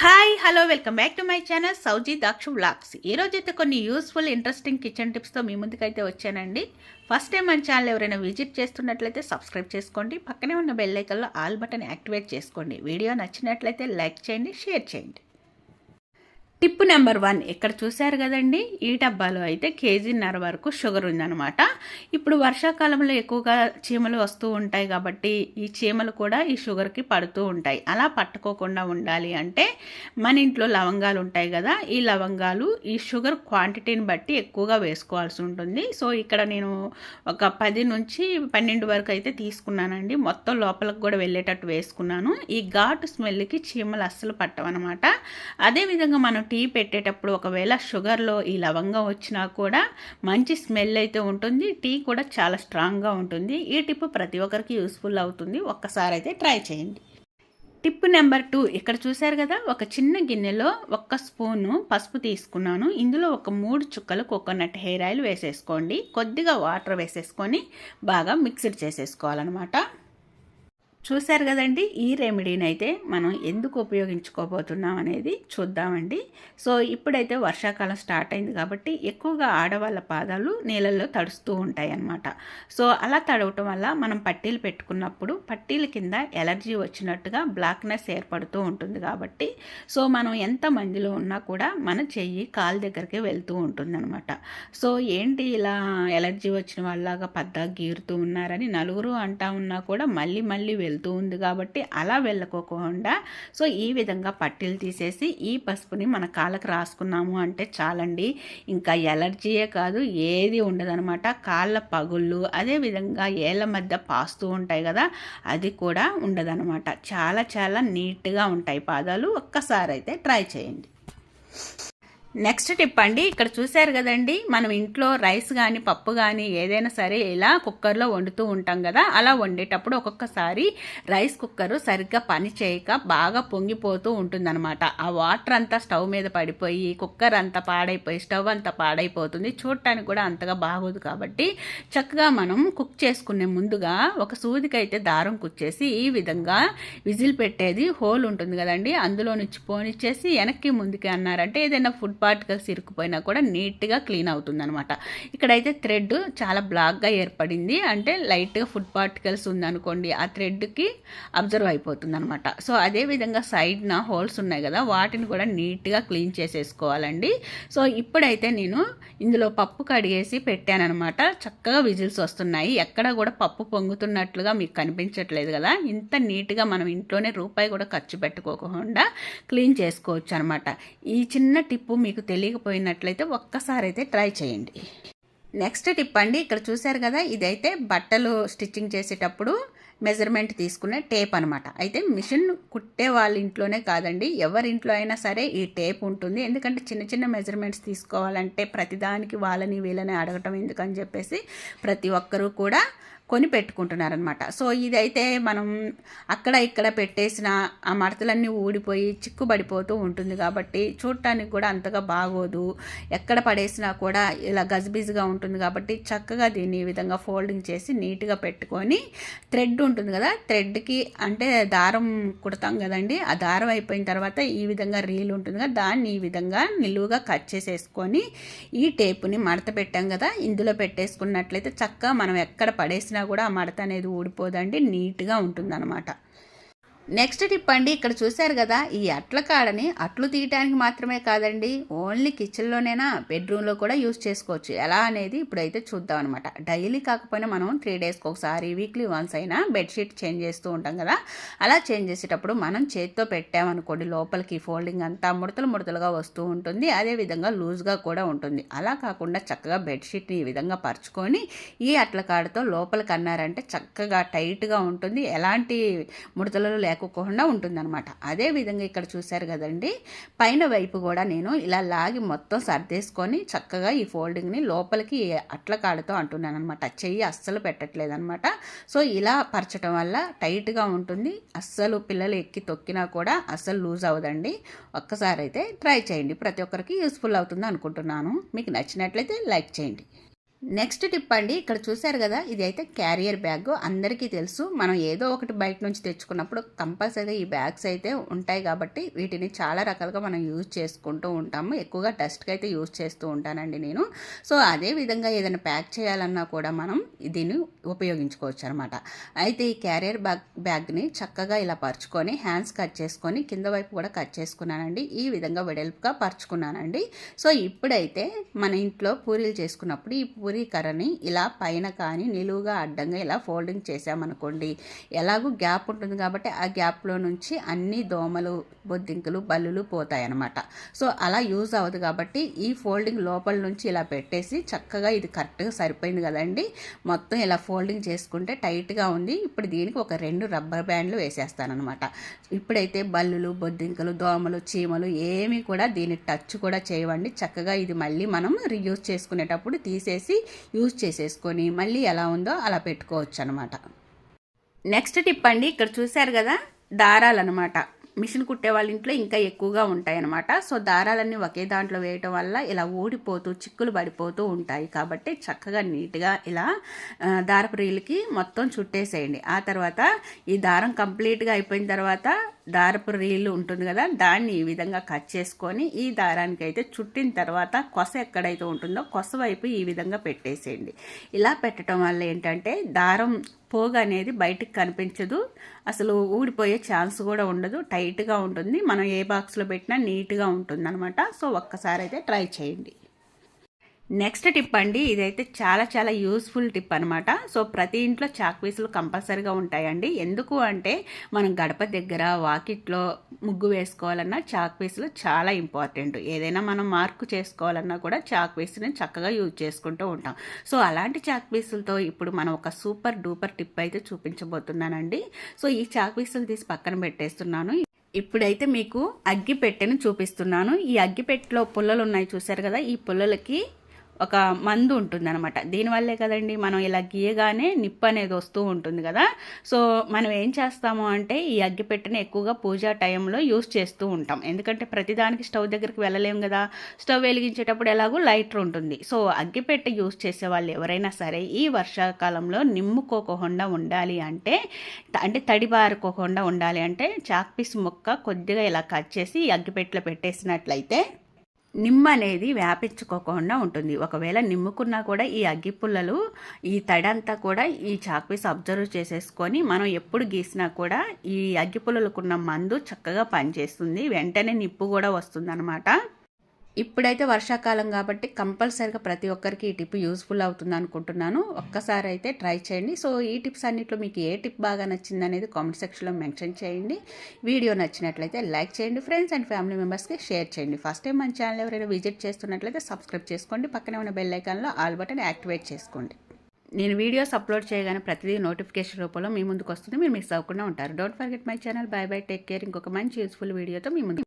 Hi hello welcome back to my channel Sowji Daksha vlogs ఈరోజు అయితే కొన్ని useful interesting kitchen టిప్స్తో మీ ముందుకైతే వచ్చానండి. ఫస్ట్ టైం మన ఛానల్ ఎవరైనా విజిట్ చేస్తున్నట్లయితే సబ్స్క్రైబ్ చేసుకోండి. పక్కనే ఉన్న బెల్ ఐకన్లో ఆల్ బటన్ యాక్టివేట్ చేసుకోండి. వీడియో నచ్చినట్లయితే లైక్ చేయండి షేర్ చేయండి. Tip number one. ఇక్కడ చూశారు కదండి? ఈ డబ్బాలో అయితే కేజీన్నర వరకు షుగర్ ఉందనమాట ఇప్పుడు వర్షాకాలంలో ఎక్కువగా చీమలు వస్తూ ఉంటాయి కాబట్టి ఈ చీమలు కూడా ఈ షుగర్కి పడుతూ ఉంటాయి. అలా పట్టుకోకుండా ఉండాలి అంటే మన ఇంట్లో లవంగాలు ఉంటాయి కదా ఈ లవంగాలు ఈ షుగర్ క్వాంటిటీని బట్టి ఎక్కువగా వేసుకోవాల్సి ఉంటుంది. సో ఇక్కడ నేను ఒక పది నుంచి పన్నెండు వరకు అయితే తీసుకున్నానండి. మొత్తం లోపలికి కూడా వెళ్ళేటట్టు వేసుకున్నాను. ఈ ఘాటు స్మెల్కి చీమలు అస్సలు పట్టవన్నమాట. అదేవిధంగా మనం టీ పెట్టేటప్పుడు ఒకవేళ షుగర్లో ఈ లవంగం వచ్చినా కూడా మంచి స్మెల్ అయితే ఉంటుంది. టీ కూడా చాలా స్ట్రాంగ్గా ఉంటుంది. ఈ టిప్ ప్రతి ఒక్కరికి యూస్ఫుల్ అవుతుంది. ఒక్కసారి అయితే ట్రై చేయండి. Tip number two. ఇక్కడ చూశారు కదా ఒక చిన్న గిన్నెలో ఒక్క స్పూను పసుపు తీసుకున్నాను. ఇందులో ఒక మూడు చుక్కలు కోకోనట్ హెయిర్ ఆయిల్ వేసేసుకోండి. కొద్దిగా వాటర్ వేసేసుకొని బాగా మిక్స్డ్ చేసేసుకోవాలన్నమాట. చూశారు కదండి ఈ రెమెడీని అయితే మనం ఎందుకు ఉపయోగించుకోబోతున్నాం అనేది చూద్దామండి. సో ఇప్పుడైతే వర్షాకాలం స్టార్ట్ అయింది కాబట్టి ఎక్కువగా ఆడవాళ్ళ పాదాలు నీళ్ళల్లో తడుస్తూ ఉంటాయి అన్నమాట సో అలా తడవటం వల్ల మనం పట్టీలు పెట్టుకున్నప్పుడు పట్టీల కింద ఎలర్జీ వచ్చినట్టుగా బ్లాక్నెస్ ఏర్పడుతూ ఉంటుంది కాబట్టి సో మనం ఎంత మందిలో ఉన్నా కూడా మన చెయ్యి కాలు దగ్గరికి వెళ్తూ ఉంటుందన్నమాట. సో ఏంటి ఇలా ఎలర్జీ వచ్చిన వాళ్ళలాగా పద్దా గీరుతూ ఉన్నారని నలుగురు అంటా ఉన్నా కూడా మళ్ళీ మళ్ళీ వెళ్తూ వెళ్తూ ఉంది కాబట్టి అలా వెళ్ళకోకుండా సో ఈ విధంగా పట్టీలు తీసేసి ఈ పసుపుని మన కాళ్ళకు రాసుకున్నాము అంటే చాలండి. ఇంకా ఎలర్జీయే కాదు ఏది ఉండదనమాట కాళ్ళ పగుళ్ళు అదేవిధంగా ఏళ్ళ మధ్య పాస్తూ ఉంటాయి కదా అది కూడా ఉండదనమాట చాలా చాలా నీట్గా ఉంటాయి పాదాలు. ఒక్కసారి అయితే ట్రై చేయండి. నెక్స్ట్ టిప్ అండి ఇక్కడ చూశారు కదండి మనం ఇంట్లో రైస్ కానీ పప్పు కానీ ఏదైనా సరే ఇలా కుక్కర్లో వండుతూ ఉంటాం కదా అలా వండేటప్పుడు ఒక్కొక్కసారి రైస్ కుక్కర్ సరిగ్గా పని చేయక బాగా పొంగిపోతూ ఉంటుందన్నమాట. ఆ వాటర్ అంతా స్టవ్ మీద పడిపోయి కుక్కర్ అంతా పాడైపోయి స్టవ్ అంతా పాడైపోతుంది. చూడటానికి కూడా అంతగా బాగోదు కాబట్టి చక్కగా మనం కుక్ చేసుకునే ముందుగా ఒక సూదికైతే దారం కుచ్చేసి ఈ విధంగా విజిల్ పెట్టేది హోల్ ఉంటుంది కదండి అందులో నుంచి పోనిచ్చేసి వెనక్కి ముందుకి అన్నారంటే ఏదైనా ఫుడ్ పార్టికల్స్ సిరుకుపోయినా కూడా నీట్గా క్లీన్ అవుతుందనమాట ఇక్కడైతే థ్రెడ్ చాలా బ్లాక్గా ఏర్పడింది. అంటే లైట్గా ఫుడ్ పార్టికల్స్ ఉందనుకోండి ఆ థ్రెడ్కి అబ్జర్వ్ అయిపోతుంది అనమాట సో అదేవిధంగా సైడ్న హోల్స్ ఉన్నాయి కదా వాటిని కూడా నీట్గా క్లీన్ చేసేసుకోవాలండి. సో ఇప్పుడైతే నేను ఇందులో పప్పు కడిగేసి పెట్టానమాట చక్కగా విజిల్స్ వస్తున్నాయి. ఎక్కడ కూడా పప్పు పొంగుతున్నట్లుగా మీకు కనిపించట్లేదు కదా. ఇంత నీట్గా మనం ఇంట్లోనే రూపాయి కూడా ఖర్చు పెట్టుకోకుండా క్లీన్ చేసుకోవచ్చు అనమాట ఈ చిన్న టిప్పు మీకు మీకు తెలియకపోయినట్లయితే ఒక్కసారి అయితే ట్రై చేయండి. నెక్స్ట్ టిప్ అండి ఇక్కడ చూశారు కదా ఇదైతే బట్టలు స్టిచ్చింగ్ చేసేటప్పుడు మెజర్మెంట్ తీసుకునే టేప్ అనమాట అయితే మిషన్ కుట్టే వాళ్ళ ఇంట్లోనే కాదండి ఎవరి ఇంట్లో అయినా సరే ఈ టేప్ ఉంటుంది. ఎందుకంటే చిన్న చిన్న మెజర్మెంట్స్ తీసుకోవాలంటే ప్రతిదానికి వాళ్ళని వీళ్ళని అడగటం ఎందుకని చెప్పేసి ప్రతి ఒక్కరూ కూడా కొని పెట్టుకుంటున్నారనమాట సో ఇదైతే మనం అక్కడ ఇక్కడ పెట్టేసిన ఆ మడతలన్నీ ఊడిపోయి చిక్కుబడిపోతూ ఉంటుంది కాబట్టి చూడటానికి కూడా అంతగా బాగోదు. ఎక్కడ పడేసినా కూడా ఇలా గజిబిజిగా ఉంటుంది కాబట్టి చక్కగా దీన్ని ఈ విధంగా ఫోల్డింగ్ చేసి నీట్గా పెట్టుకొని థ్రెడ్ ఉంటుంది కదా థ్రెడ్కి అంటే దారం కుడతాం కదండి ఆ దారం అయిపోయిన తర్వాత ఈ విధంగా రీల్ ఉంటుంది కదా దాన్ని ఈ విధంగా నిలువుగా కట్ చేసేసుకొని ఈ టేపుని మడత పెట్టాం కదా ఇందులో పెట్టేసుకున్నట్లయితే చక్కగా మనం ఎక్కడ పడేసినా కూడా ఆ మడత అనేది ఊడిపోదండి నీట్గా ఉంటుందన్నమాట. నెక్స్ట్ టిప్ అండి ఇక్కడ చూశారు కదా ఈ అట్ల కాడని అట్లు తీయటానికి మాత్రమే కాదండి ఓన్లీ కిచెన్లోనైనా బెడ్రూమ్లో కూడా యూస్ చేసుకోవచ్చు. ఎలా అనేది ఇప్పుడైతే చూద్దాం అనమాట డైలీ కాకపోయినా మనం త్రీ డేస్కి ఒకసారి వీక్లీ వన్స్ అయినా బెడ్షీట్ చేంజ్ చేస్తూ ఉంటాం కదా అలా చేంజ్ చేసేటప్పుడు మనం చేతితో పెట్టామనుకోండి లోపలికి ఫోల్డింగ్ అంతా ముడతలు ముడతలుగా వస్తూ ఉంటుంది అదేవిధంగా లూజ్గా కూడా ఉంటుంది. అలా కాకుండా చక్కగా బెడ్షీట్ని ఈ విధంగా పరుచుకొని ఈ అట్ల కాడతో లోపలికి అన్నారంటే చక్కగా టైట్గా ఉంటుంది. ఎలాంటి ముడతలు లేక లేకోకుండా ఉంటుందన్నమాట. అదేవిధంగా ఇక్కడ చూశారు కదండి పైన వైపు కూడా నేను ఇలా లాగి మొత్తం సర్దేసుకొని చక్కగా ఈ ఫోల్డింగ్ని లోపలికి అట్ల కాడుతో అంటున్నాను అనమాట చెయ్యి అస్సలు పెట్టట్లేదనమాట సో ఇలా పరచడం వల్ల టైట్గా ఉంటుంది. అస్సలు పిల్లలు ఎక్కి తొక్కినా కూడా అస్సలు లూజ్ అవ్వదండి. ఒక్కసారి అయితే ట్రై చేయండి. ప్రతి ఒక్కరికి యూస్ఫుల్ అవుతుంది అనుకుంటున్నాను. మీకు నచ్చినట్లయితే లైక్ చేయండి. నెక్స్ట్ టిప్ అండి ఇక్కడ చూశారు కదా ఇది అయితే క్యారియర్ బ్యాగ్. అందరికీ తెలుసు మనం ఏదో ఒకటి బయట నుంచి తెచ్చుకున్నప్పుడు కంపల్సరీగా ఈ బ్యాగ్స్ అయితే ఉంటాయి కాబట్టి వీటిని చాలా రకాలుగా మనం యూజ్ చేసుకుంటూ ఉంటాము. ఎక్కువగా డస్ట్కి అయితే యూజ్ చేస్తూ ఉంటానండి నేను. సో అదే విధంగా ఏదైనా ప్యాక్ చేయాలన్నా కూడా మనం దీన్ని ఉపయోగించుకోవచ్చు అనమాట అయితే ఈ క్యారియర్ బ్యాగ్ బ్యాగ్ని చక్కగా ఇలా పరుచుకొని హ్యాండ్స్ కట్ చేసుకొని కింద వైపు కూడా కట్ చేసుకున్నానండి. ఈ విధంగా వెడల్పుగా పరుచుకున్నానండి. సో ఇప్పుడైతే మన ఇంట్లో పూరీలు చేసుకున్నప్పుడు ఈ పూరి కర్రని ఇలా పైన కానీ నిలువుగా అడ్డంగా ఇలా ఫోల్డింగ్ చేసామనుకోండి ఎలాగూ గ్యాప్ ఉంటుంది కాబట్టి ఆ గ్యాప్లో నుంచి అన్ని దోమలు బొద్దింకలు బల్లులు పోతాయన్నమాట. సో అలా యూజ్ అవ్వదు కాబట్టి ఈ ఫోల్డింగ్ లోపల నుంచి ఇలా పెట్టేసి చక్కగా ఇది కరెక్ట్గా సరిపోయింది కదండి. మొత్తం ఇలా ఫోల్డింగ్ చేసుకుంటే టైట్గా ఉంది. ఇప్పుడు దీనికి ఒక రెండు రబ్బర్ బ్యాండ్లు వేసేస్తానమాట ఇప్పుడైతే బల్లులు బొద్దింకలు దోమలు చీమలు ఏమీ కూడా దీని టచ్ కూడా చేయవండి. చక్కగా ఇది మళ్ళీ మనం రియూజ్ చేసుకునేటప్పుడు తీసేసి యూజ్ చేసేసుకొని మళ్ళీ ఎలా ఉందో అలా పెట్టుకోవచ్చు అనమాట నెక్స్ట్ టిప్ అండి ఇక్కడ చూశారు కదా దారాలు అనమాట మిషన్ కుట్టే వాళ్ళ ఇంట్లో ఇంకా ఎక్కువగా ఉంటాయనమాట సో దారాలన్నీ ఒకే దాంట్లో వేయటం వల్ల ఇలా ఊడిపోతూ చిక్కులు పడిపోతూ ఉంటాయి. కాబట్టి చక్కగా నీట్గా ఇలా దారపు రీల్కి మొత్తం చుట్టేసేయండి. ఆ తర్వాత ఈ దారం కంప్లీట్గా అయిపోయిన తర్వాత దారపు రీలు ఉంటుంది కదా దాన్ని ఈ విధంగా కట్ చేసుకొని ఈ దారానికి అయితే చుట్టిన తర్వాత కొస ఎక్కడైతే ఉంటుందో కొస వైపు ఈ విధంగా పెట్టేసేయండి. ఇలా పెట్టడం వల్ల ఏంటంటే దారం పోగు అనేది బయటకు కనిపించదు. అసలు ఊడిపోయే ఛాన్స్ కూడా ఉండదు. టైట్గా ఉంటుంది. మనం ఏ బాక్స్లో పెట్టినా నీట్గా ఉంటుంది అనమాట సో ఒక్కసారి అయితే ట్రై చేయండి. నెక్స్ట్ టిప్ అండి ఇదైతే చాలా చాలా యూస్ఫుల్ టిప్ అనమాట సో ప్రతి ఇంట్లో చాక్పీసులు కంపల్సరీగా ఉంటాయండి. ఎందుకు అంటే మనం గడప దగ్గర వాకిట్లో ముగ్గు వేసుకోవాలన్నా చాక్పీసులు చాలా ఇంపార్టెంట్ ఏదైనా మనం మార్కు చేసుకోవాలన్నా కూడా చాక్పీసుని చక్కగా యూజ్ చేసుకుంటూ ఉంటాం. సో అలాంటి చాక్పీసులతో ఇప్పుడు మనం ఒక సూపర్ డూపర్ టిప్ అయితే చూపించబోతున్నానండి. సో ఈ చాక్పీసులు తీసి పక్కన పెట్టేస్తున్నాను. ఇప్పుడైతే మీకు అగ్గిపెట్టెను చూపిస్తున్నాను. ఈ అగ్గిపెట్టెలో పుల్లలు ఉన్నాయి చూసారు కదా ఈ పుల్లలకి ఒక మందు ఉంటుంది అనమాట దీనివల్లే కదండి మనం ఇలా గీయగానే నిప్పు అనేది వస్తూ ఉంటుంది కదా. సో మనం ఏం చేస్తాము అంటే ఈ అగ్గిపెట్టెని ఎక్కువగా పూజా టైంలో యూస్ చేస్తూ ఉంటాం. ఎందుకంటే ప్రతిదానికి స్టవ్ దగ్గరికి వెళ్ళలేము కదా. స్టవ్ వెలిగించేటప్పుడు ఎలాగో లైటర్ ఉంటుంది. సో అగ్గిపెట్టె యూస్ చేసే వాళ్ళు ఎవరైనా సరే ఈ వర్షాకాలంలో నిమ్ముకోకుండా ఉండాలి అంటే అంటే తడిబారుకోకుండా ఉండాలి అంటే చాక్పీస్ ముక్క కొద్దిగా ఇలా కట్ చేసి అగ్గిపెట్టెలో పెట్టేసినట్లయితే నిమ్మ అనేది వ్యాపించుకోకుండా ఉంటుంది. ఒకవేళ నిమ్ముకున్నా కూడా ఈ అగ్గిపుల్లలు ఈ తడంతా కూడా ఈ చాక్పీస్ అబ్జర్వ్ చేసేసుకొని మనం ఎప్పుడు గీసినా కూడా ఈ అగ్గిపుల్లలకున్న మందు చక్కగా పనిచేస్తుంది. వెంటనే నిప్పు కూడా వస్తుంది అనమాట ఇప్పుడైతే వర్షాకాలం కాబట్టి కంపల్సరిగా ప్రతి ఒక్కరికి ఈ టిప్ యూస్ఫుల్ అవుతుంది అనుకుంటున్నాను. ఒక్కసారి అయితే ట్రై చేయండి. సో ఈ టిప్స్ అన్నింటిలో మీకు ఏ టిప్ బాగా నచ్చింది అనేది కామెంట్ సెక్షన్లో మెన్షన్ చేయండి. వీడియో నచ్చినట్లయితే లైక్ చేయండి. ఫ్రెండ్స్ అండ్ ఫ్యామిలీ మెంబర్స్కి షేర్ చేయండి. ఫస్ట్ టైం మన ఛానల్ ఎవరైనా విజిట్ చేస్తున్నట్లయితే సబ్స్క్రైబ్ చేసుకోండి. పక్కనే ఉన్న బెల్ ఐకాన్లో ఆల్ బటన్ యాక్టివేట్ చేసుకోండి. నేను వీడియోస్ అప్లోడ్ చేయగానే ప్రతిదీ నోటిఫికేషన్ రూపంలో మీ ముందుకు వస్తుంది. మీరు మిస్ అవ్వకుండా ఉంటారు. Don't forget my channel. Bye bye. Take care. ఇంకొక మంచి యూస్ఫుల్ వీడియోతో మీ ముందు